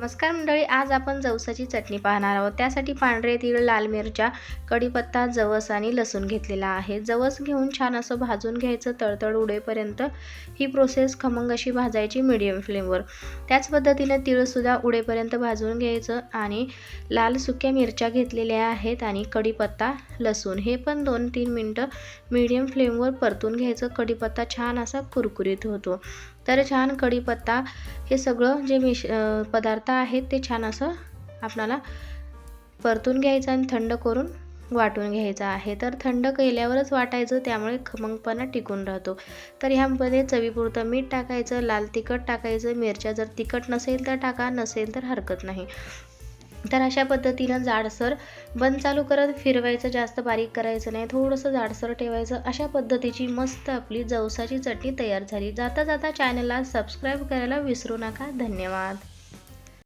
नमस्कार मंडळी आज आपण जवसाची चटणी पाहणार आहोत. त्यासाठी पांढरे तीळ लाल मिरच्या कढीपत्ता जवस आणि लसूण घेतलेला आहे. जवस घेऊन छान असं भाजून घ्यायचं. तळतळ उडेपर्यंत ही प्रोसेस खमंग अशी भाजायची मिडियम फ्लेमवर त्याच पद्धतीने तीळसुद्धा उडेपर्यंत भाजून घ्यायचं आणि लाल सुक्या मिरच्या घेतलेल्या आहेत आणि कढीपत्ता लसूण हे पण दोन तीन मिनटं मिडियम फ्लेमवर परतून घ्यायचं. कढीपत्ता छान असा कुरकुरीत होतो. तर छान कढीपत्ता हे सगळं जे मिश पदार्थ पदार्थ आहेत ते छान असं आपणाला परतून घ्यायचं आणि थंड करून वाटून घ्यायचं आहे. तर थंड केल्यावरच वाटायचं त्यामुळे खमंगपणा टिकून राहतो. तर ह्यामध्ये चवीपुरतं मीठ टाकायचं लाल तिखट टाकायचं मिरच्या जर तिखट नसेल तर टाका नसेल तर हरकत नाही. तर अशा पद्धतीनं जाडसर बंद चालू करत फिरवायचं जास्त बारीक करायचं नाही थोडंसं जाडसर ठेवायचं. अशा पद्धतीची मस्त आपली जवसाची चटणी तयार झाली. जाता जाता चॅनलला सबस्क्राईब करायला विसरू नका. धन्यवाद.